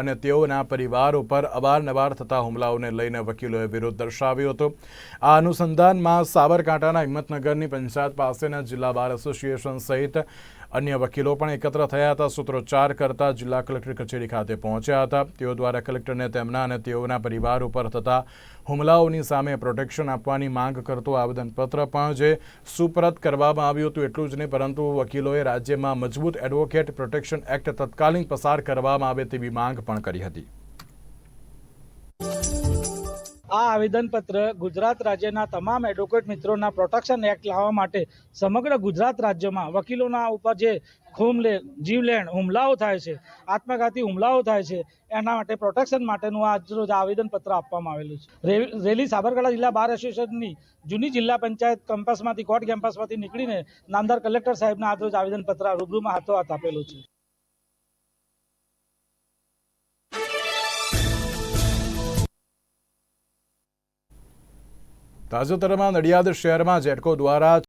અને તેઓના પરિવાર ઉપર અવારનવાર થતા હુમલાઓને લઈને વકીલોએ વિરોધ દર્શાવ્યો હતો. આ અનુસંધાનમાં સાબરકાંઠાના હિંમતનગરની પંચાયત પાસેના જિલ્લા બાર એસોસિએશન સહિત અન્ય વકીલો પણ એકત્ર થયા હતા. સૂત્રોચ્ચાર કરતા જિલ્લા કલેક્ટર કચેરી ખાતે પહોંચ્યા હતા. તેઓ દ્વારા કલેક્ટરને તેમના અને તેઓના પરિવાર ઉપર થતા હુમલાઓની સામે પ્રોટેક્શન આપવાની માંગ કરતું આવેદનપત્ર પણ જે સુપરત કરવામાં આવ્યું હતું એટલું જ નહીં, પરંતુ વકીલોએ રાજ્યમાં મજબૂત એડવોકેટ પ્રોટેક્શન એક્ટ તત્કાલીન પસાર કરવામાં આવે તેવી માંગ પણ કરી હતી. આ આવેદનપત્ર ગુજરાત રાજ્યના તમામ એડવોકેટ મિત્રોના પ્રોટેક્શન એક્ટ લાવવા માટે સમગ્ર ગુજરાત રાજ્યમાં વકીલોના ઉપર જે ખૂન જીવલેણ હુમલાઓ થાય છે, આત્મઘાતી હુમલાઓ થાય છે, એના માટે પ્રોટેક્શન માટેનું આજરોજ આવેદનપત્ર આપવામાં આવેલું છે. રેલી સાબરકાંઠા જિલ્લા બાર એસોસિએશનની જૂની જિલ્લા પંચાયત કેમ્પસમાંથી કોર્ટ કેમ્પસમાંથી નીકળીને નામદાર કલેક્ટર સાહેબના આજરોજ આવેદનપત્ર રૂબરૂમાં હાથો હાથ આપેલું છે. તાજેતરમાં નડિયાદ શહેરમાં જેટકો દ્વારા